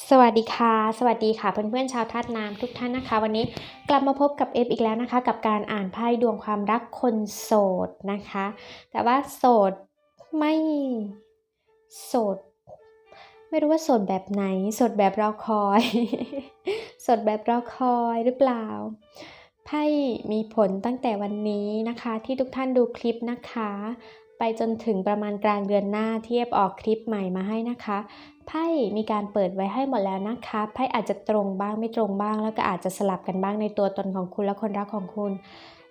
สวัสดีค่ะ สวัสดีค่ะเพื่อนๆชาวธาตุน้ำทุกท่านนะคะ วันนี้กลับมาพบกับเอฟอีกแล้วนะคะ กับการอ่านไพ่ดวงความรักคนโสดนะคะ แต่ว่าโสดไม่โสด ไม่รู้ว่าโสดแบบไหนโสดแบบรอคอยโสดแบบรอคอยหรือเปล่าไพ่มีผลตั้งแต่วันนี้นะคะ ที่ทุกท่านดูคลิปนะคะ ไปจนถึงประมาณกลางเดือนหน้าที่เอฟออกคลิปใหม่มาให้นะคะ ไพ่มีการเปิดไว้ให้หมดแล้วนะคะ ไพ่อาจจะตรงบ้างไม่ตรงบ้าง แล้วก็อาจจะสลับกันบ้างในตัวตนของคุณและคนรักของคุณ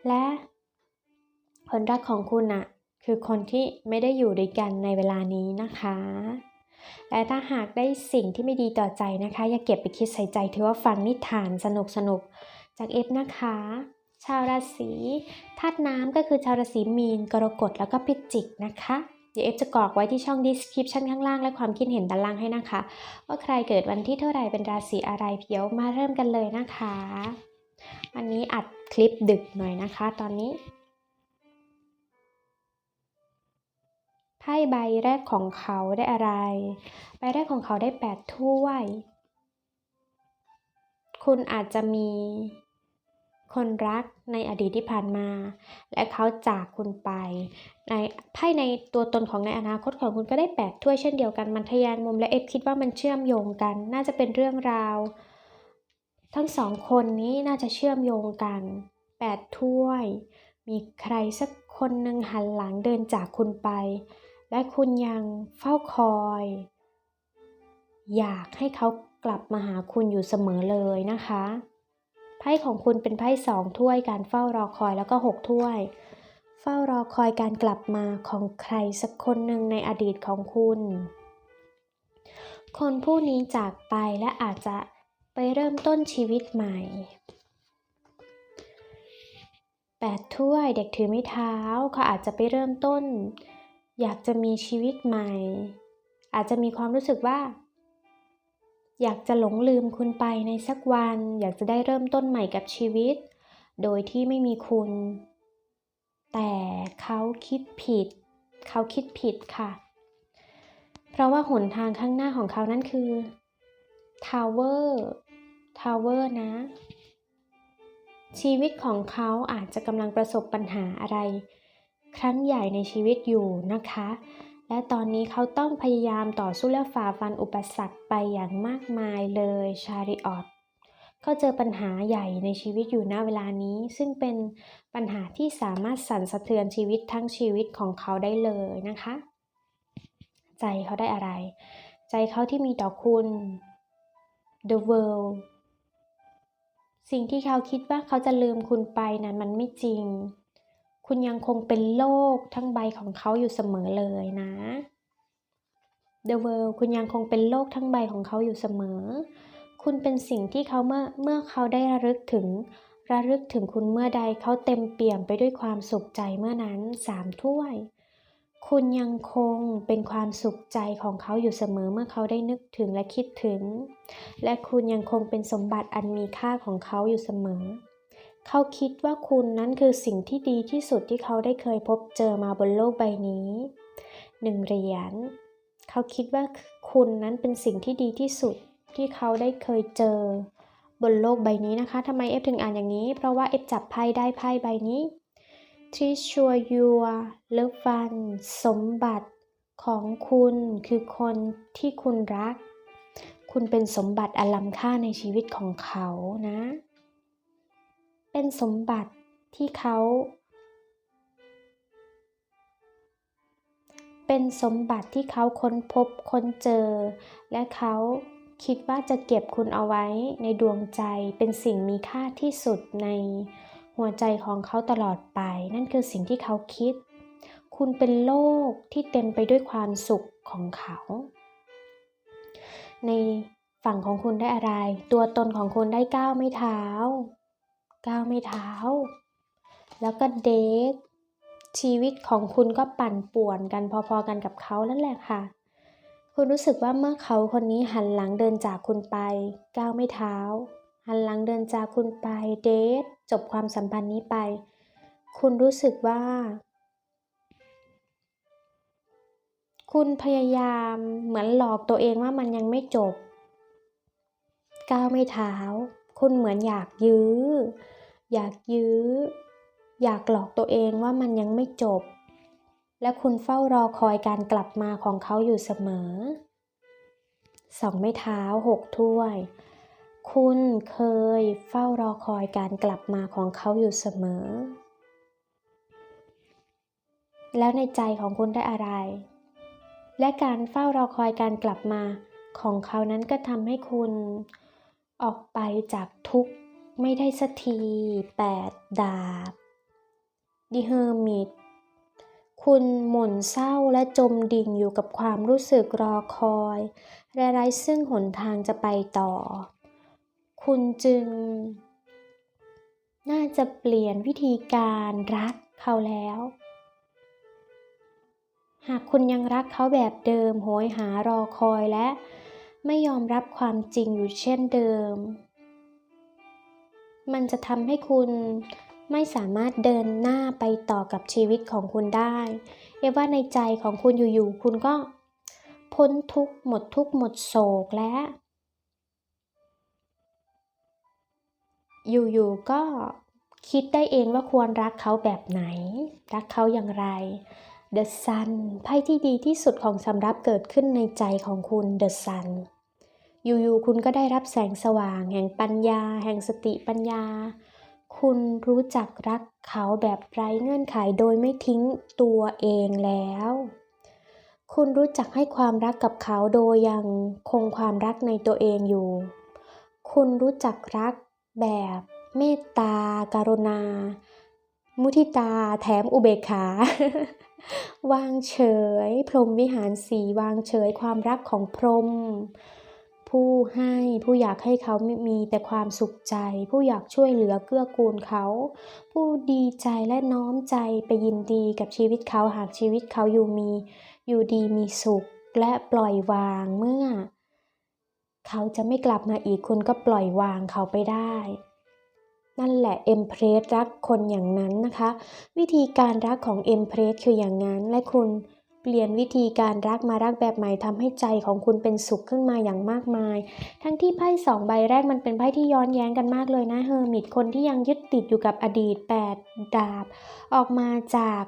และคนรักของคุณน่ะคือคนที่ไม่ได้อยู่ด้วยกันในเวลานี้นะคะ และถ้าหากได้สิ่งที่ไม่ดีต่อใจนะคะ อย่าเก็บไปคิดใส่ใจถือว่าฟังนิทานสนุกสนุกๆจากเอฟนะคะ ชาวราศีธาตุน้ำก็คือชาวราศีมีน กรกฎแล้วก็พิจิกนะคะเดี๋ยวเอฟจะกรอกไว้ที่ช่อง description ข้างล่าง และความคิดเห็นด้านล่างให้นะคะ ว่าใครเกิดวันที่เท่าไหร่เป็นราศีอะไรเดี๋ยวมาเริ่มกันเลยนะคะ วันนี้อัดคลิปดึกหน่อยนะคะตอนนี้ไพ่ใบแรกของเขาได้อะไร ใบแรกของเขาได้แปดถ้วย คุณอาจจะมี คนรักในอดีตที่ผ่านมา และเขาจากคุณไป ในไพ่ในตัวตนของในอนาคตของคุณก็ได้แปดถ้วยเช่นเดียวกันมันทะยานมุมและเอฟคิดว่ามันเชื่อมโยงกัน น่าจะเป็นเรื่องราว ทั้งสองคนนี้น่าจะเชื่อมโยงกันแปดถ้วย มีใครสักคนหนึ่งหันหลังเดินจากคุณไป และคุณยังเฝ้าคอย อยากให้เขากลับมาหาคุณอยู่เสมอเลยนะคะ ไพ่ของคุณเป็นไพ่สองถ้วยการเฝ้ารอคอยแล้วก็หกถ้วย เฝ้ารอคอยการกลับมาของใครสักคนหนึ่งในอดีตของคุณ คนผู้นี้จากไปและอาจจะไปเริ่มต้นชีวิตใหม่แปดถ้วยเด็กถือไม้เท้าเขาอาจจะไปเริ่มต้น อยากจะมีชีวิตใหม่ อาจจะมีความรู้สึกว่า อยากจะหลงลืมคุณไปในสักวัน อยากจะได้เริ่มต้นใหม่กับชีวิต โดยที่ไม่มีคุณ แต่เขาคิดผิด เขาคิดผิดค่ะ เพราะว่าหนทางข้างหน้าของเขานั่นคือทาวเวอร์ทาวเวอร์นะ ชีวิตของเขาอาจจะกำลังประสบปัญหาอะไร ครั้งใหญ่ในชีวิตอยู่นะคะ และตอนนี้เขาต้องพยายามต่อสู้และฝ่าฟันอุปสรรคไปอย่างมากมายเลยชาริออตเขาเจอปัญหาใหญ่ในชีวิตอยู่ณเวลานี้ ซึ่งเป็นปัญหาที่สามารถสั่นสะเทือนชีวิตทั้งชีวิตของเขาได้เลยนะคะ ใจเขาได้อะไร ใจเขาที่มีต่อคุณ the world สิ่งที่เขาคิดว่าเขาจะลืมคุณไปนั้นมันไม่จริง คุณยังคงเป็นโลกทั้งใบของเขาอยู่เสมอเลยนะ The World คุณยังคงเป็นโลกทั้งใบของเขาอยู่เสมอ คุณเป็นสิ่งที่เขาเมื่อเมื่อเขาได้ระลึกถึง ระลึกถึงคุณเมื่อใดเขาเต็มเปี่ยมไปด้วยความสุขใจเมื่อนั้นสามถ้วย คุณยังคงเป็นความสุขใจของเขาอยู่เสมอเมื่อเขาได้นึกถึงและคิดถึง และคุณยังคงเป็นสมบัติอันมีค่าของเขาอยู่เสมอ เขาคิดว่าคุณนั้นคือสิ่งที่ดีที่สุดที่เขาได้เคยพบเจอมาบนโลกใบนี้หนึ่งเหรียญเขาคิดว่าคุณนั้นเป็นสิ่งที่ดีที่สุดที่เขาได้เคยเจอบนโลกใบนี้นะคะทำไมเอฟถึงอ่านอย่างนี้ เพราะว่าเอฟจับไพ่ได้ไพ่ใบนี้ Treasure your love one สมบัติของคุณคือคนที่คุณรัก คุณเป็นสมบัติอันล้ำค่าในชีวิตของเขานะ เป็นสมบัติที่เขา เป็นสมบัติที่เขาค้นพบค้นเจอ และเขาคิดว่าจะเก็บคุณเอาไว้ในดวงใจเป็นสิ่งมีค่าที่สุดในหัวใจของเขาตลอดไป นั่นคือสิ่งที่เขาคิด คุณเป็นโลกที่เต็มไปด้วยความสุขของเขา ในฝั่งของคุณได้อะไร ตัวตนของคุณได้ก้าวไม่เท้า ก้าวไม่เท้า แล้วก็เดทชีวิตของคุณก็ปั่นป่วนกันพอๆกันกับเขานั่นแหละค่ะ คุณรู้สึกว่าเมื่อเขาคนนี้หันหลังเดินจากคุณไป ก้าวไม่เท้า หันหลังเดินจากคุณไปเดทจบความสัมพันธ์นี้ไป คุณรู้สึกว่า คุณพยายามเหมือนหลอกตัวเองว่ามันยังไม่จบ ก้าวไม่เท้า คุณเหมือนอยากยื้อ อยากยื้อ อยากหลอกตัวเองว่ามันยังไม่จบ และคุณเฝ้ารอคอยการกลับมาของเขาอยู่เสมอสองไม้เท้าหกถ้วย คุณเคยเฝ้ารอคอยการกลับมาของเขาอยู่เสมอ แล้วในใจของคุณได้อะไร และการเฝ้ารอคอยการกลับมาของเขานั้นก็ทำให้คุณออกไปจากทุกข์ ไม่ได้สักทีแปดดาบดิเฮอร์มิตคุณหม่นเศร้าและจมดิ่งอยู่กับความรู้สึกรอคอยและไร้ซึ่งหนทางจะไปต่อ คุณจึง น่าจะเปลี่ยนวิธีการรักเขาแล้ว หากคุณยังรักเขาแบบเดิมโหยหารอคอยและ ไม่ยอมรับความจริงอยู่เช่นเดิม มันจะทำให้คุณไม่สามารถเดินหน้าไปต่อกับชีวิตของคุณได้ เอว่าในใจของคุณอยู่ๆ คุณก็พ้นทุกข์หมดทุกข์หมดโศกและ อยู่ๆ ก็คิดได้เองว่าควรรักเขาแบบไหน รักเขาอย่างไร The Sun ไพ่ที่ดีที่สุดของสำรับเกิดขึ้นในใจของคุณ The Sun อยู่ๆคุณก็ได้รับแสงสว่าง แห่งปัญญา แห่งสติปัญญา คุณรู้จักรักเขาแบบไร้เงื่อนไขโดยไม่ทิ้งตัวเองแล้ว คุณรู้จักให้ความรักกับเขาโดยยังคงความรักในตัวเองอยู่ คุณรู้จักรักแบบเมตตาการุณา มุทิตาแถมอุเบกขาวางเฉย พรหมวิหารสีวางเฉยความรักของพรหม ผู้ให้ผู้อยากให้เขามีแต่ความสุขใจ ผู้อยากช่วยเหลือเกื้อกูลเขา ผู้ดีใจและน้อมใจไปยินดีกับชีวิตเขาหากชีวิตเขาอยู่มี อยู่ดีมีสุขและปล่อยวางเมื่อ เขาจะไม่กลับมาอีกคุณก็ปล่อยวางเขาไปได้ นั่นแหละเอ็มเพรสรักคนอย่างนั้นนะคะ วิธีการรักของเอ็มเพรสคืออย่างนั้นและคุณ เปลี่ยนวิธีการรักมารักแบบใหม่ทำให้ใจของคุณเป็นสุขขึ้นมาอย่างมากมาย ทั้งที่ไพ่สองใบแรกมันเป็นไพ่ที่ย้อนแย้งกันมากเลยนะเฮอร์มิตคนที่ยังยึดติดอยู่กับอดีตแปดดาบ ออกมาจาก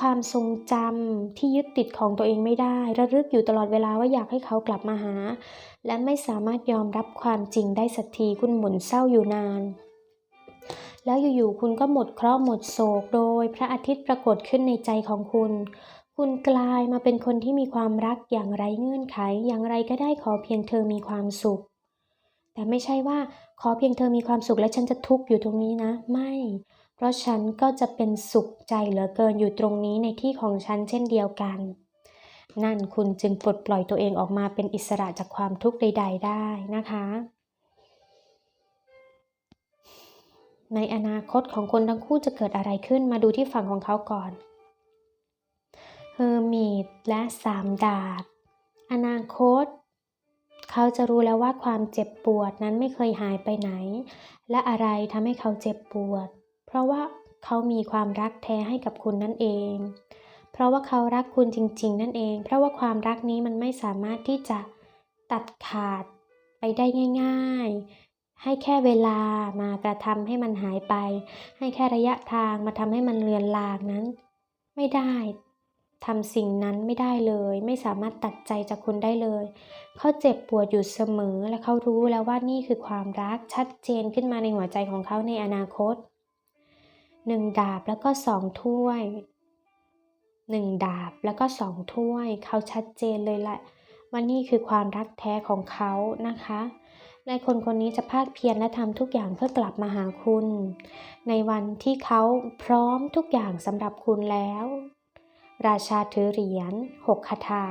ความทรงจำที่ยึดติดของตัวเองไม่ได้ ระลึกอยู่ตลอดเวลาว่าอยากให้เขากลับมาหา และไม่สามารถยอมรับความจริงได้สักทีคุณหมุนเศร้าอยู่นาน แล้วอยู่ๆคุณก็หมดเคราะห์หมดโศกโดย พระอาทิตย์ปรากฏขึ้นในใจของคุณ คุณกลายมาเป็นคนที่มีความรักอย่างไรเงื่อนไข อย่างไรก็ได้ขอเพียงเธอมีความสุข แต่ไม่ใช่ว่าขอเพียงเธอมีความสุขและฉันจะทุกข์อยู่ตรงนี้นะ ไม่ เพราะฉันก็จะเป็นสุขใจเหลือเกินอยู่ตรงนี้ในที่ของฉันเช่นเดียวกัน นั่นคุณจึงปลดปล่อยตัวเองออกมาเป็นอิสระจากความทุกข์ใด ๆ ได้นะคะ ในอนาคตของคนทั้งคู่จะเกิดอะไรขึ้นมาดูที่ฝั่งของเขาก่อน เฮอร์มิตและสามดาบ อนาคต เขาจะรู้แล้วว่าความเจ็บปวดนั้นไม่เคยหายไปไหน และอะไรทำให้เขาเจ็บปวด เพราะว่าเขามีความรักแท้ให้กับคุณนั่นเอง เพราะว่าเขารักคุณจริง ๆ นั่นเอง เพราะว่าความรักนี้มันไม่สามารถที่จะตัดขาดไปได้ง่าย ๆ ให้แค่เวลามากระทำให้มันหายไป ให้แค่ระยะทางมาทำให้มันเลือนลางนั้น ไม่ได้ ทำสิ่งนั้นไม่ได้เลย ไม่สามารถตัดใจจากคุณได้เลย เขาเจ็บปวดอยู่เสมอและเขารู้แล้วว่านี่คือความรักชัดเจนขึ้นมาในหัวใจของเขาในอนาคตหนึ่งดาบแล้วก็สองถ้วยหนึ่งดาบแล้วก็สองถ้วย เขาชัดเจนเลยแหละว่านี่คือความรักแท้ของเขานะคะและคนคนนี้จะภาคเพียรและทำทุกอย่างเพื่อกลับมาหาคุณ ในวันที่เขาพร้อมทุกอย่างสำหรับคุณแล้ว ราชาถือเหรียญหกคาถา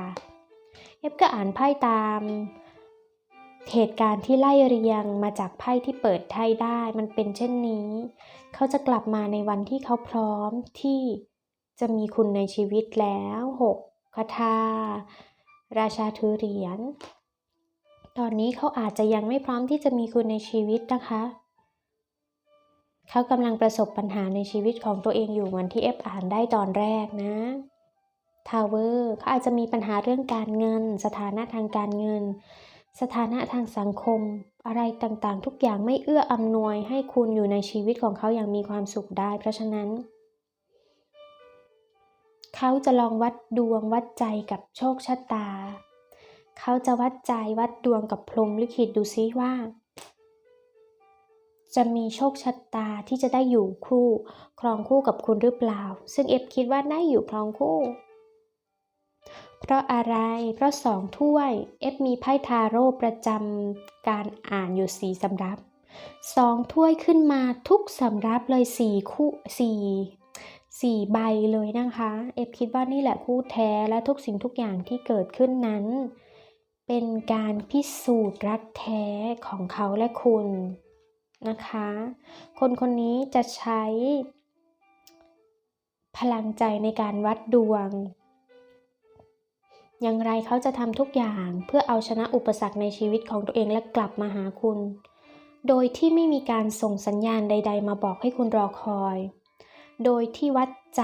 เอฟก็อ่านไพ่ตาม เหตุการณ์ที่ไล่เรียงมาจากไพ่ที่เปิดไพ่ได้มันเป็นเช่นนี้ เขาจะกลับมาในวันที่เขาพร้อมที่จะมีคุณในชีวิตแล้วหกคาถา ราชาถือเหรียญ ตอนนี้เขาอาจจะยังไม่พร้อมที่จะมีคุณในชีวิตนะคะเขากำลังประสบปัญหาในชีวิตของตัวเองอยู่เหมือนที่เอฟอ่านได้ตอนแรกนะ ทาวเวอร์เขาอาจจะมีปัญหาเรื่องการเงิน สถานะทางการเงิน สถานะทางสังคม อะไรต่างๆ ทุกอย่างไม่เอื้ออำนวยให้คุณอยู่ในชีวิตของเขาอย่างมีความสุขได้ เพราะฉะนั้น เขาจะลองวัดดวงวัดใจกับโชคชะตา เขาจะวัดใจวัดดวงกับพรหมลิขิตดูซิว่าจะมีโชคชะตาที่จะได้อยู่คู่ ครองคู่กับคุณหรือเปล่า ซึ่งเอฟคิดว่าได้อยู่ครองคู่ เพราะอะไร เพราะสองถ้วย เอฟมีไพ่ทาโร่ประจำการอ่านอยู่สี่สำรับสองถ้วยขึ้นมาทุกสำรับเลยสี่คู่สี่สี่ใบเลยนะคะ เอฟคิดว่านี่แหละคู่แท้และทุกสิ่งทุกอย่างที่เกิดขึ้นนั้น เป็นการพิสูจน์รักแท้ของเขาและคุณนะคะ คนคนนี้จะใช้พลังใจในการวัดดวง อย่างไรเขาจะทำทุกอย่างเพื่อเอาชนะอุปสรรคในชีวิตของตัวเองและกลับมาหาคุณ โดยที่ไม่มีการส่งสัญญาณใด ๆ มาบอกให้คุณรอคอย โดยที่วัดใจ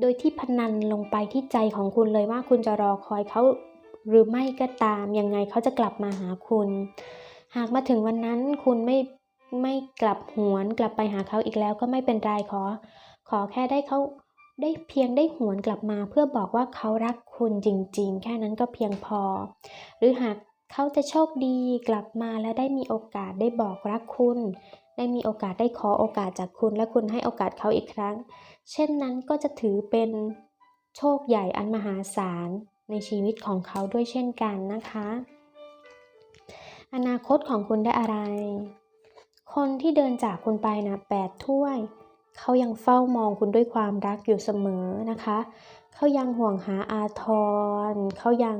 โดยที่พนันลงไปที่ใจของคุณเลยว่าคุณจะรอคอยเขาหรือไม่ก็ตามยังไงเขาจะกลับมาหาคุณ หากมาถึงวันนั้นคุณไม่ไม่กลับหวนกลับไปหาเขาอีกแล้วก็ไม่เป็นไรขอ ขอแค่ได้เขา ได้เพียงได้หวนกลับมาเพื่อบอกว่าเขารักคุณจริงๆ แค่นั้นก็เพียงพอ หรือหากเขาจะโชคดีกลับมาและได้มีโอกาสได้บอกรักคุณ ได้มีโอกาสได้ขอโอกาสจากคุณ และคุณให้โอกาสเขาอีกครั้ง เช่นนั้นก็จะถือเป็นโชคใหญ่อันมหาศาลในชีวิตของเขาด้วยเช่นกันนะคะ อนาคตของคุณได้อะไร คนที่เดินจากคุณไปนะแปดถ้วย เขายังเฝ้ามองคุณด้วยความรักอยู่เสมอนะคะ เขายังห่วงหาอาทร เขายัง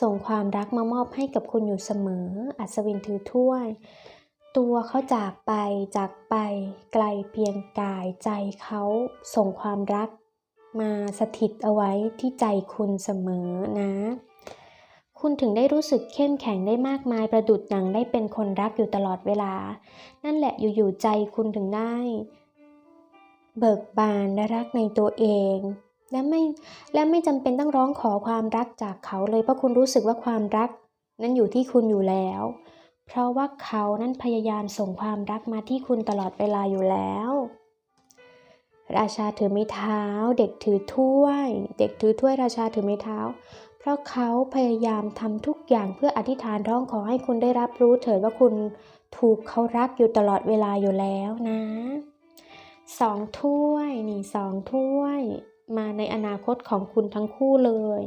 ส่งความรักมามอบให้กับคุณอยู่เสมอ อัศวินถือถ้วย ตัวเขาจากไปจากไปไกลเพียงกายใจเขาส่งความรักมาสถิตเอาไว้ที่ใจคุณเสมอนะ คุณถึงได้รู้สึกเข้มแข็งได้มากมายประดุดหนังได้เป็นคนรักอยู่ตลอดเวลา นั่นแหละอยู่ๆใจคุณถึงได้ เบิกบานและรักในตัวเอง และไม่และไม่จำเป็นต้องร้องขอความรักจากเขาเลยเพราะคุณรู้สึกว่าความรัก นั้นอยู่ที่คุณอยู่แล้ว เพราะว่าเขานั้นพยายามส่งความรักมาที่คุณตลอดเวลาอยู่แล้ว ราชาถือไม้เท้า เด็กถือถ้วย เด็กถือถ้วยราชาถือไม้เท้า เพราะเขาพยายามทำทุกอย่างเพื่ออธิษฐานร้องขอให้คุณได้รับรู้เถิดว่าคุณถูกเขารักอยู่ตลอดเวลาอยู่แล้วนะ สองถ้วยนี่สองถ้วย มาในอนาคตของคุณทั้งคู่เลย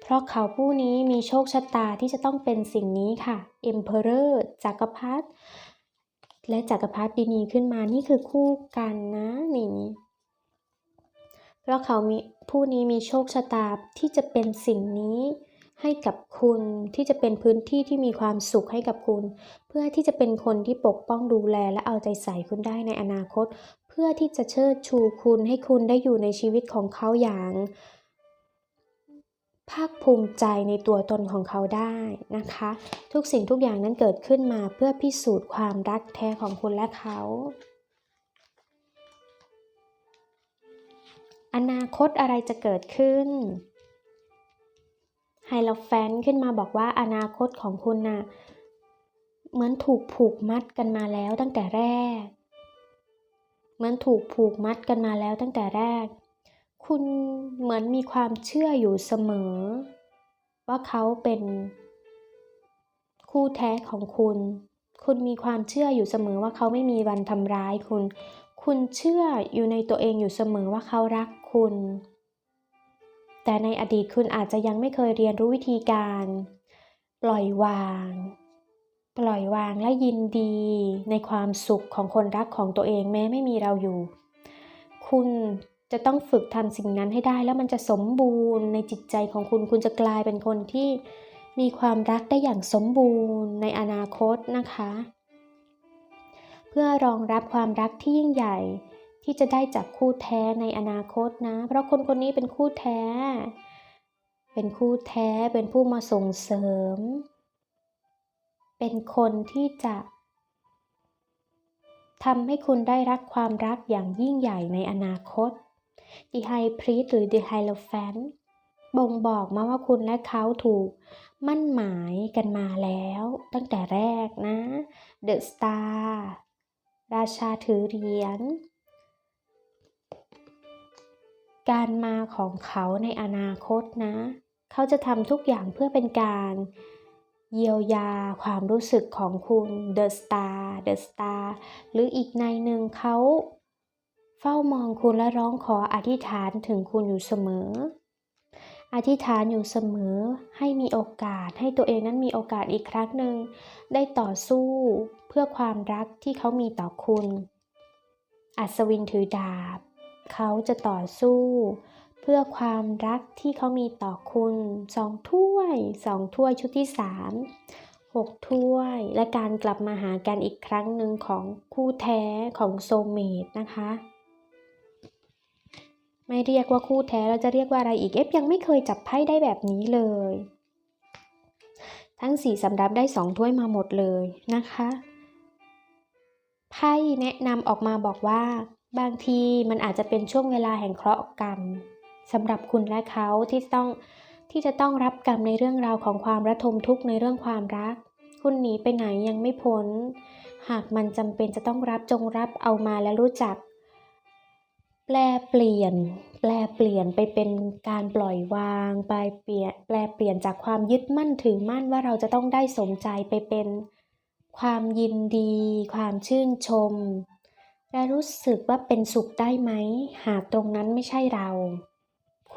เพราะเขาผู้นี้มีโชคชะตาที่จะต้องเป็นสิ่งนี้ค่ะ Emperor จักรพรรดิและจักรพรรดินีขึ้นมานี่คือคู่กันนะนี่เพราะเขามีผู้นี้มีโชคชะตาที่จะเป็นสิ่งนี้ ให้กับคุณที่จะเป็นพื้นที่ที่มีความสุขให้กับคุณ เพื่อที่จะเป็นคนที่ปกป้องดูแลและเอาใจใส่คุณได้ในอนาคต เพื่อที่จะเชิดชูคุณให้คุณได้อยู่ในชีวิตของเขาอย่าง ภาคภูมิใจในตัวตนของเขาได้นะคะ ทุกสิ่งทุกอย่างนั้นเกิดขึ้นมาเพื่อพิสูจน์ความรักแท้ของคุณและเขาอนาคตอะไรจะเกิดขึ้น ไฮโลแฟนขึ้นมาบอกว่าอนาคตของคุณน่ะเหมือนถูกผูกมัดกันมาแล้วตั้งแต่แรก เหมือนถูกผูกมัดกันมาแล้วตั้งแต่แรก คุณเหมือนมีความเชื่ออยู่เสมอ ว่าเขาเป็น คู่แท้ของคุณ คุณมีความเชื่ออยู่เสมอว่าเขาไม่มีวันทำร้ายคุณ คุณเชื่ออยู่ในตัวเองอยู่เสมอว่าเขารักคุณ แต่ในอดีตคุณอาจจะยังไม่เคยเรียนรู้วิธีการ ปล่อยวาง ปล่อยวางและยินดี ในความสุขของคนรักของตัวเองแม้ไม่มีเราอยู่ คุณจะต้องฝึกทำสิ่งนั้นให้ได้แล้วมันจะสมบูรณ์ในจิตใจของคุณคุณจะกลายเป็นคนที่มีความรักได้อย่างสมบูรณ์ในอนาคตนะคะ เพื่อรองรับความรักที่ยิ่งใหญ่ ที่จะได้จากคู่แท้ในอนาคตนะ เพราะคนคนนี้เป็นคู่แท้ เป็นคู่แท้เป็นผู้มาส่งเสริม เป็นคนที่จะทำให้คุณได้รักความรักอย่างยิ่งใหญ่ในอนาคต The High Priest หรือ The Hierophant บ่งบอกมาว่าคุณและเขาถูกมั่นหมายกันมาแล้ว ตั้งแต่แรกนะเดอะสตาร์ราชาถือเหรียญ การมาของเขาในอนาคตนะ เขาจะทำทุกอย่างเพื่อเป็นการ เยียวยาความรู้สึกของคุณเดอะสตาร์เดอะสตาร์หรืออีกในหนึ่งเขา เฝ้ามองคุณและร้องขออธิษฐานถึงคุณอยู่เสมอ อธิษฐานอยู่เสมอให้มีโอกาสให้ตัวเองนั้นมีโอกาสอีกครั้งหนึ่ง ได้ต่อสู้เพื่อความรักที่เขามีต่อคุณ อัศวินถือดาบ เขาจะต่อสู้ เพื่อความรักที่เขามีต่อคุณสองถ้วยสองถ้วยชุดที่สามหกถ้วย และการกลับมาหากันอีกครั้งหนึ่งของคู่แท้ของโซเมตนะคะ ไม่เรียกว่าคู่แท้เราจะเรียกว่าอะไรอีกเอฟยังไม่เคยจับไพ่ได้แบบนี้เลย ทั้งสี่สำรับได้สองถ้วยมาหมดเลยนะคะไพ่แนะนำออกมาบอกว่า บางทีมันอาจจะเป็นช่วงเวลาแห่งเคราะห์กรรมสำหรับคุณและเขาที่ต้องที่จะต้องรับกรรมในเรื่องราวของความระทมทุกข์ในเรื่องความรัก คุณหนีไปไหนยังไม่พ้น หากมันจำเป็นจะต้องรับจงรับเอามาและรู้จัก แปลเปลี่ยน แปลเปลี่ยนไปเป็นการปล่อยวางไปเปลี่ยน แปลเปลี่ยนจากความยึดมั่นถือมั่นว่าเราจะต้องได้สมใจไปเป็น ความยินดี ความชื่นชม และรู้สึกว่าเป็นสุขได้ไหม หากตรงนั้นไม่ใช่เรา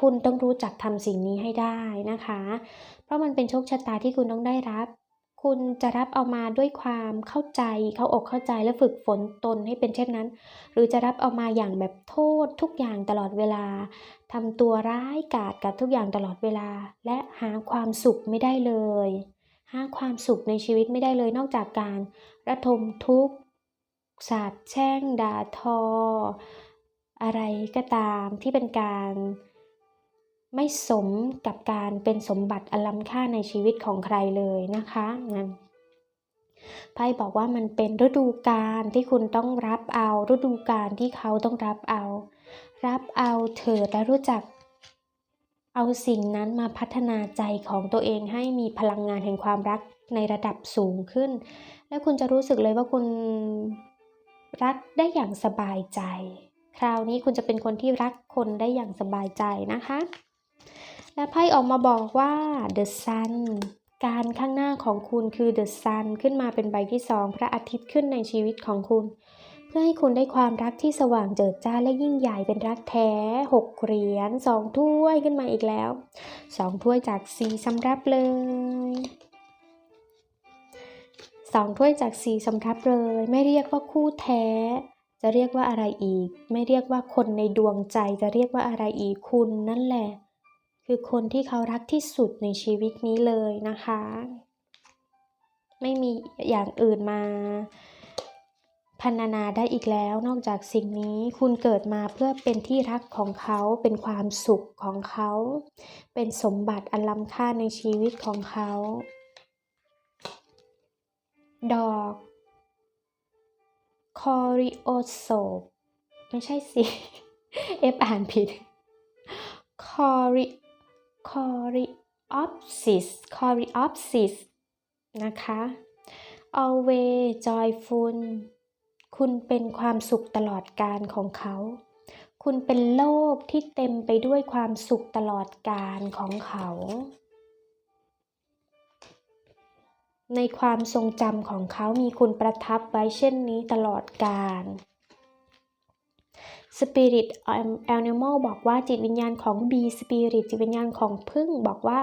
คุณต้องรู้จักทำสิ่งนี้ให้ได้นะคะ เพราะมันเป็นโชคชะตาที่คุณต้องได้รับ คุณจะรับเอามาด้วยความเข้าใจ เข้าอกเข้าใจและฝึกฝนตนให้เป็นเช่นนั้น หรือจะรับเอามาอย่างแบบโทษทุกอย่างตลอดเวลาทำตัวร้ายกาจกับทุกอย่างตลอดเวลา และหาความสุขไม่ได้เลย หาความสุขในชีวิตไม่ได้เลยนอกจากการระทมทุกข์ สาดแช่งด่าทอ อะไรก็ตามที่เป็นการไม่สมกับการเป็นสมบัติอันล้ำค่าในชีวิตของใครเลยนะคะนั่นไพ่บอกว่ามันเป็นฤดูกาลที่คุณต้องรับเอา ฤดูกาลที่เขาต้องรับเอา รับเอาเถิดและรู้จัก เอาสิ่งนั้นมาพัฒนาใจของตัวเองให้มีพลังงานแห่งความรักในระดับสูงขึ้น และคุณจะรู้สึกเลยว่าคุณ รักได้อย่างสบายใจ คราวนี้คุณจะเป็นคนที่รักคนได้อย่างสบายใจนะคะ และไพ่ออกมาบอกว่า the sun การข้างหน้าของคุณคือ the sun ขึ้นมาเป็นใบที่สองพระอาทิตย์ขึ้นในชีวิตของคุณ เพื่อให้คุณได้ความรักที่สว่างเจิดจ้าและยิ่งใหญ่เป็นรักแท้หกเหรียญสองถ้วยขึ้นมาอีกแล้วสองถ้วยจากสีสำรับเลย สองถ้วยจากสีสำรับเลย ไม่เรียกว่าคู่แท้ จะเรียกว่าอะไรอีก ไม่เรียกว่าคนในดวงใจจะเรียกว่าอะไรอีกคุณนั่นแหละ คือคนที่เขารักที่สุดในชีวิตนี้เลยนะคะ ไม่มีอย่างอื่นมาพันนาได้อีกแล้วนอกจากสิ่งนี้คุณเกิดมาเพื่อเป็นที่รักของเขาเป็นความสุขของเขา เป็นสมบัติอันล้ำค่าในชีวิตของเขา ดอกคอริโอโซไม่ใช่สิ เอฟอ่านผิดคอริคอริออปซิสคอริออปซิสนะคะ always joyful คุณเป็นความสุขตลอดการของเขา คุณเป็นโลกที่เต็มไปด้วยความสุขตลอดการของเขา ในความทรงจำของเขามีคุณประทับไว้เช่นนี้ตลอดกาล Spirit Animal บอกว่าจิตวิญญาณของ B Spirit จิตวิญญาณของพึ่งบอกว่า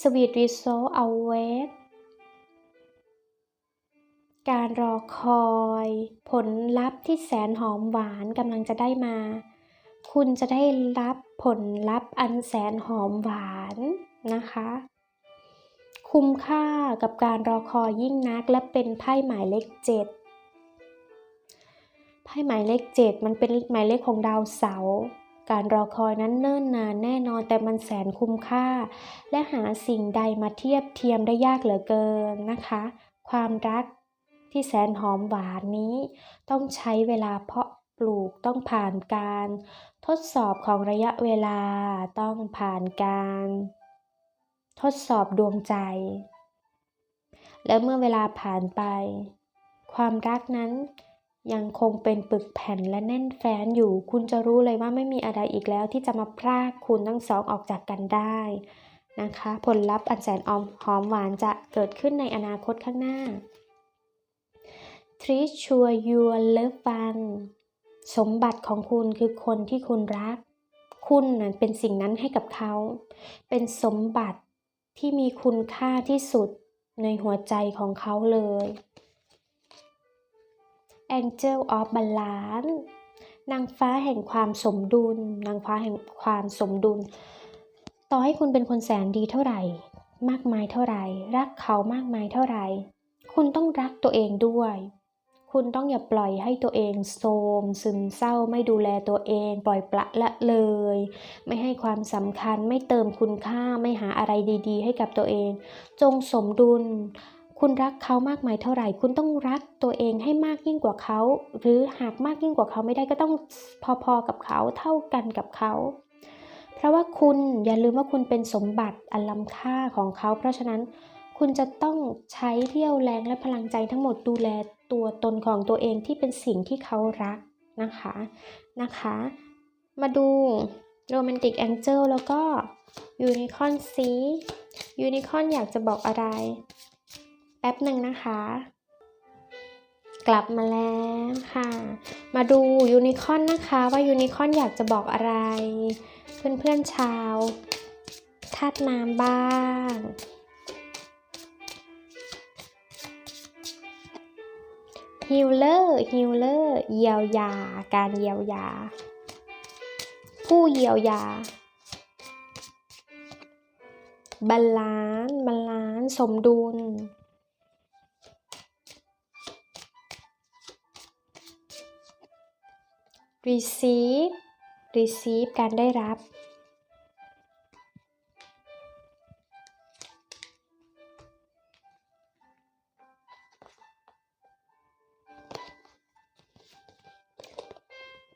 Sweet Result Await การรอคอย ผลลัพธ์ที่แสนหอมหวานกำลังจะได้มา คุณจะได้รับผลลัพธ์อันแสนหอมหวานนะคะ คุ้มค่ากับการรอคอยยิ่งนักและเป็นไพ่หมายเลขเจ็ดไพ่หมายเลขเจ็ดมันเป็นหมายเลขของดาวเสาร์การรอคอยนั้นเนิ่นนานแน่นอนแต่มันแสนคุ้มค่า และหาสิ่งใดมาเทียบเทียมได้ยากเหลือเกินนะคะ ความรักที่แสนหอมหวานนี้ ต้องใช้เวลาเพาะปลูกต้องผ่านการ ทดสอบของระยะเวลาต้องผ่านการ ทดสอบดวงใจ แล้วเมื่อเวลาผ่านไป ความรักนั้นยังคงเป็นปึกแผ่นและแน่นแฟ้นอยู่ คุณจะรู้เลยว่าไม่มีอะไรอีกแล้วที่จะมาพรากคุณทั้งสองออกจากกันได้นะคะ ผลลัพธ์อันแสนออมหอมหวานจะเกิดขึ้นในอนาคตข้างหน้า Treat sure your love one สมบัติของคุณคือคนที่คุณรัก คุณนั้นเป็นสิ่งนั้นให้กับเขา เป็นสมบัติ ที่มีคุณค่าที่สุดในหัวใจของเขาเลย Angel of Balance นางฟ้าแห่งความสมดุล นางฟ้าแห่งความสมดุล ต่อให้คุณเป็นคนแสนดีเท่าไหร่ มากมายเท่าไหร่ รักเขามากมายเท่าไหร่ คุณต้องรักตัวเองด้วย คุณต้องอย่าปล่อยให้ตัวเองโทรมซึมเศร้าไม่ดูแลตัวเอง ปล่อยปละละเลย ไม่ให้ความสำคัญไม่เติมคุณค่าไม่หาอะไรดี ๆ ให้กับตัวเอง จงสมดุล คุณรักเขามากมายเท่าไหร่ คุณต้องรักตัวเองให้มากยิ่งกว่าเขา หรือหากมากยิ่งกว่าเขาไม่ได้ก็ต้องพอๆกับเขาเท่ากันกับเขาเพราะว่าคุณอย่าลืมว่าคุณเป็นสมบัติอันล้ำค่าของเขา เพราะฉะนั้น คุณจะต้องใช้เรี่ยวแรงและพลังใจทั้งหมดดูแลตัวตนของตัวเองที่เป็นสิ่งที่เขารักนะคะนะคะ มาดูโรแมนติกแองเจิลแล้วก็ยูนิคอนซียูนิคอนอยากจะบอกอะไร แป๊บหนึ่งนะคะ กลับมาแล้วค่ะ มาดูยูนิคอนนะคะว่ายูนิคอนอยากจะบอกอะไร เพื่อนๆชาวธาตุน้ำบ้าง ฮิลเลอร์ฮิลเลอร์เยียวยา การเยียวยา ผู้เยียวยาบาลานซ์บาลานซ์สมดุล receive receive การได้รับ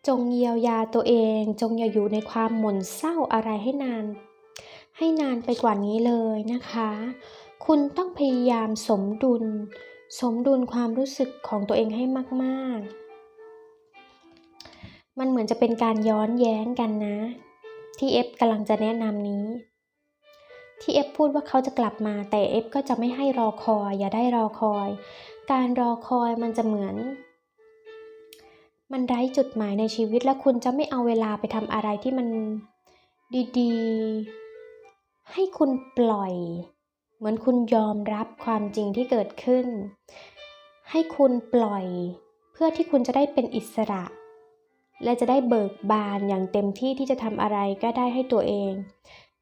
จงเยียวยาตัวเอง จงอย่าอยู่ในความหม่นเศร้าอะไรให้นาน ให้นานไปกว่านี้เลยนะคะ คุณต้องพยายามสมดุล สมดุลความรู้สึกของตัวเองให้มาก ๆ มันเหมือนจะเป็นการย้อนแย้งกันนะ ที่เอฟกำลังจะแนะนำนี้ ที่เอฟพูดว่าเขาจะกลับมา แต่เอฟก็จะไม่ให้รอคอย อย่าได้รอคอย การรอคอยมันจะเหมือน มันไร้จุดหมายในชีวิตและคุณจะไม่เอาเวลาไปทำอะไรที่มันดีๆ ให้คุณปล่อย เหมือนคุณยอมรับความจริงที่เกิดขึ้น ให้คุณปล่อย เพื่อที่คุณจะได้เป็นอิสระ และจะได้เบิกบานอย่างเต็มที่ที่จะทำอะไรก็ได้ให้ตัวเอง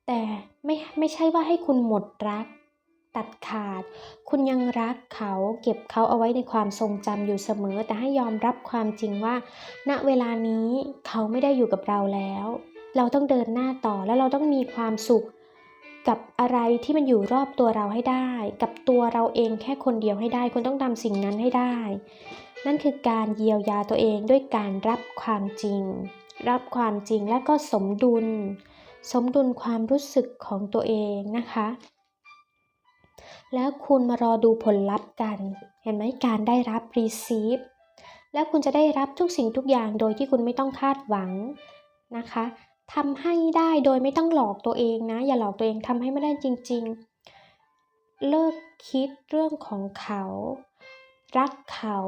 แต่ไม่ไม่ใช่ว่าให้คุณหมดรัก ตัดขาด คุณยังรักเขาเก็บเขาเอาไว้ในความทรงจำอยู่เสมอ แต่ให้ยอมรับความจริงว่า ณเวลานี้เขาไม่ได้อยู่กับเราแล้ว เราต้องเดินหน้าต่อแล้วเราต้องมีความสุข กับอะไรที่มันอยู่รอบตัวเราให้ได้ กับตัวเราเองแค่คนเดียวให้ได้ คุณต้องทำสิ่งนั้นให้ได้ นั่นคือการเยียวยาตัวเองด้วยการรับความจริง รับความจริงและก็สมดุล สมดุลความรู้สึกของตัวเองนะคะ แล้วคุณมารอดูผลลัพธ์กัน เห็นไหมการได้รับ receive แล้วคุณจะได้รับทุกสิ่งทุกอย่างโดยที่คุณไม่ต้องคาดหวังนะคะทำให้ได้โดยไม่ต้องหลอกตัวเองนะ อย่าหลอกตัวเองทำให้ไม่ได้จริง ๆ เลิกคิดเรื่องของเขา รักเขา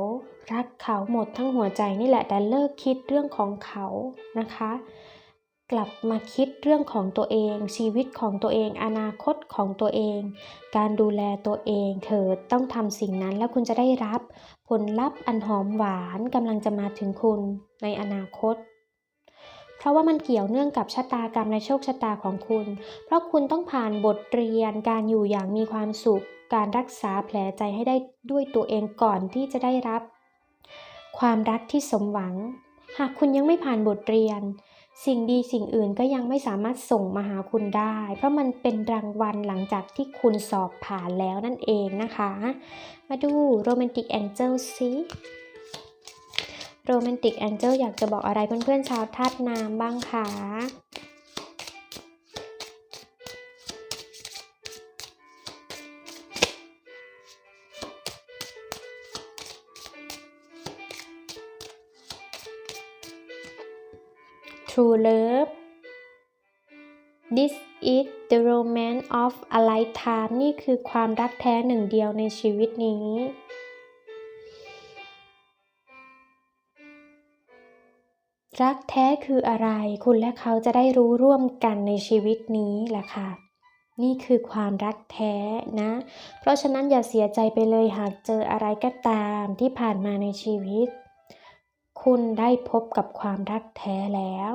รักเขาหมดทั้งหัวใจนี่แหละ แต่เลิกคิดเรื่องของเขานะคะ กลับมาคิดเรื่องของตัวเอง ชีวิตของตัวเอง อนาคตของตัวเอง การดูแลตัวเองเถิดต้องทำสิ่งนั้นแล้วคุณจะได้รับ ผลลัพธ์อันหอมหวานกำลังจะมาถึงคุณในอนาคต เพราะว่ามันเกี่ยวเนื่องกับชะตากรรมและโชคชะตาของคุณ เพราะคุณต้องผ่านบทเรียนการอยู่อย่างมีความสุข การรักษาแผลใจให้ได้ด้วยตัวเองก่อนที่จะได้รับ ความรักที่สมหวัง หากคุณยังไม่ผ่านบทเรียน สิ่งดีสิ่งอื่นก็ยังไม่สามารถส่งมาหาคุณได้ เพราะมันเป็นรางวัลหลังจากที่คุณสอบผ่านแล้วนั่นเองนะคะ มาดูโรแมนติกแองเจิลซิโรแมนติกแองเจิลอยากจะบอกอะไรเพื่อนๆชาวธาตุน้ำบ้างคะ true love this is the romance of a lifetime นี่คือความรักแท้หนึ่งเดียวในชีวิตนี้ รักแท้คืออะไร คุณและเขาจะได้รู้ร่วมกันในชีวิตนี้แหละค่ะ นี่คือความรักแท้นะ เพราะฉะนั้นอย่าเสียใจไปเลยหากเจออะไรก็ตามที่ผ่านมาในชีวิต คุณได้พบกับความรักแท้แล้ว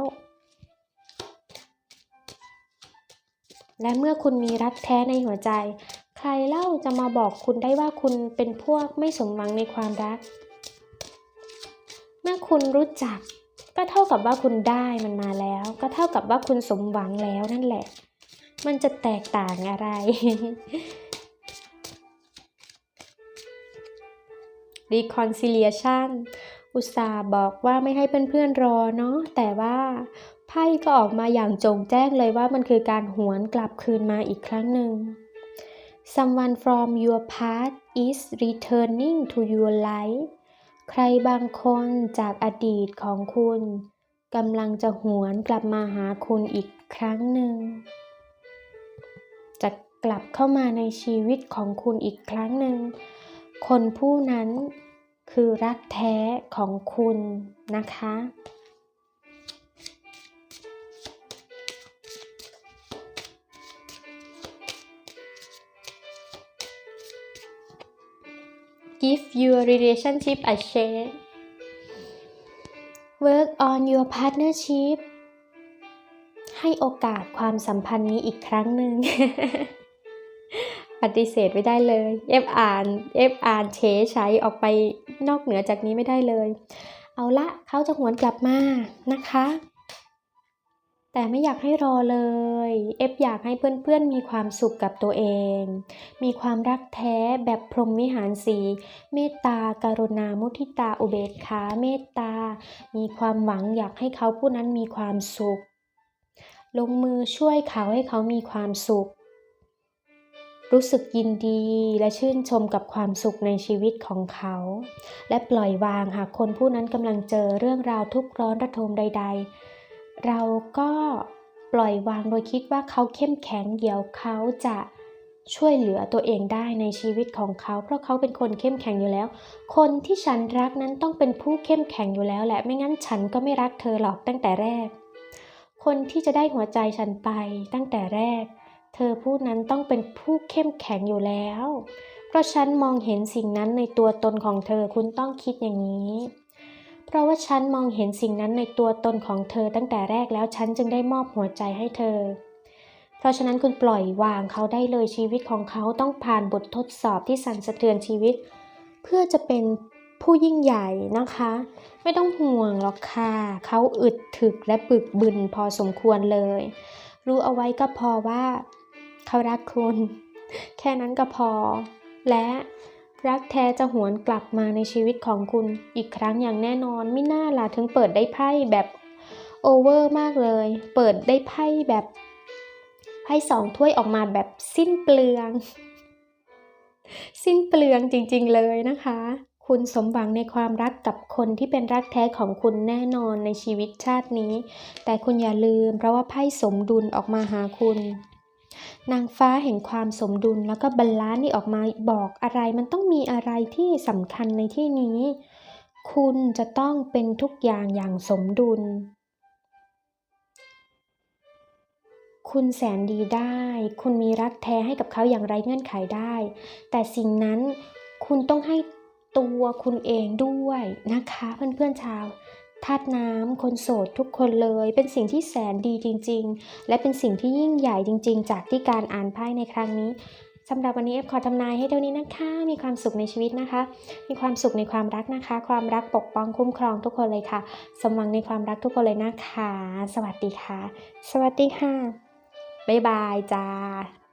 และเมื่อคุณมีรักแท้ในหัวใจ ใครเล่าจะมาบอกคุณได้ว่าคุณเป็นพวกไม่สมหวังในความรัก เมื่อคุณรู้จัก ก็เท่ากับว่าคุณได้มันมาแล้ว ก็เท่ากับว่าคุณสมหวังแล้วนั่นแหละ มันจะแตกต่างอะไร reconciliation ตส่าห์บอกว่าไม่ให้เพื่อนๆรอเนาะแต่ว่าไพ่ก็ออกมาอย่างจงแจ้งเลยว่ามันคือการหวนกลับคืนมาอีกครั้งหนึ่ง someone from your past is returning to your life ใครบางคนจากอดีตของคุณกำลังจะหวนกลับมาหาคุณอีกครั้งหนึ่ง จะกลับเข้ามาในชีวิตของคุณอีกครั้งหนึ่ง คนผู้นั้น คือรักแท้ของคุณนะคะ Give your relationship a chance Work on your partnership ให้โอกาสความสัมพันธ์นี้อีกครั้งหนึ่ง ปฏิเสธไม่ได้เลยเอฟอ่านเอฟอ่านเฉใช้ออกไปนอกเหนือจากนี้ไม่ได้เลย เอาละเขาจะหวนกลับมานะคะ แต่ไม่อยากให้รอเลยเอฟอยากให้เพื่อนๆมีความสุขกับตัวเอง มีความรักแท้แบบพรหมวิหารสีเมตตาการุณามุทิตาอุเบกขาเมตตา มีความหวังอยากให้เขาผู้นั้นมีความสุข ลงมือช่วยเขาให้เขามีความสุข รู้สึกยินดีและชื่นชมกับความสุขในชีวิตของเขา และปล่อยวางหากคนผู้นั้นกำลังเจอเรื่องราวทุกข์ร้อนระทมใด ๆ เราก็ปล่อยวางโดยคิดว่าเขาเข้มแข็งเดี๋ยวเขาจะช่วยเหลือตัวเองได้ในชีวิตของเขา เพราะเขาเป็นคนเข้มแข็งอยู่แล้ว คนที่ฉันรักนั้นต้องเป็นผู้เข้มแข็งอยู่แล้วแหละไม่งั้นฉันก็ไม่รักเธอหรอกตั้งแต่แรก คนที่จะได้หัวใจฉันไปตั้งแต่แรก เธอผู้นั้นต้องเป็นผู้เข้มแข็งอยู่แล้ว เพราะฉันมองเห็นสิ่งนั้นในตัวตนของเธอคุณต้องคิดอย่างนี้ เพราะว่าฉันมองเห็นสิ่งนั้นในตัวตนของเธอตั้งแต่แรกแล้วฉันจึงได้มอบหัวใจให้เธอ เพราะฉะนั้นคุณปล่อยวางเขาได้เลยชีวิตของเขาต้องผ่านบททดสอบที่สั่นสะเทือนชีวิต เพื่อจะเป็นผู้ยิ่งใหญ่นะคะ ไม่ต้องห่วงหรอกค่ะเขาอึดถึกและปึกบึนพอสมควรเลย รู้เอาไว้ก็พอว่า เขารักคุณ แค่นั้นก็พอ และรักแท้จะหวนกลับมาในชีวิตของคุณอีกครั้งอย่างแน่นอนไม่น่าล่ะถึงเปิดได้ไพ่แบบโอเวอร์มากเลย เปิดได้ไพ่แบบไพ่สองถ้วยออกมาแบบสิ้นเปลือง สิ้นเปลืองจริงๆเลยนะคะ คุณสมหวังในความรักกับคนที่เป็นรักแท้ของคุณแน่นอนในชีวิตชาตินี้ แต่คุณอย่าลืมเพราะว่าไพ่สมดุลออกมาหาคุณ นางฟ้าแห่งความสมดุลแล้วก็บาลานซ์นี่ออกมาบอกอะไรมันต้องมีอะไรที่สำคัญในที่นี้ คุณจะต้องเป็นทุกอย่างอย่างสมดุล คุณแสนดีได้ คุณมีรักแท้ให้กับเขาอย่างไรเงื่อนไขได้ แต่สิ่งนั้นคุณต้องให้ตัวคุณเองด้วยนะคะ เพื่อนๆชาว ธาตุน้ำคนโสดทุกคนเลย เป็นสิ่งที่แสนดีจริง ๆ และเป็นสิ่งที่ยิ่งใหญ่จริง ๆ จากที่การอ่านไพ่ในครั้งนี้สำหรับวันนี้เอฟขอทำนายให้เท่านี้นะคะ มีความสุขในชีวิตนะคะ มีความสุขในความรักนะคะ ความรักปกป้องคุ้มครองทุกคนเลยค่ะ สมหวังในความรักทุกคนเลยนะคะ สวัสดีค่ะ สวัสดีค่ะ บ๊ายบายจ้า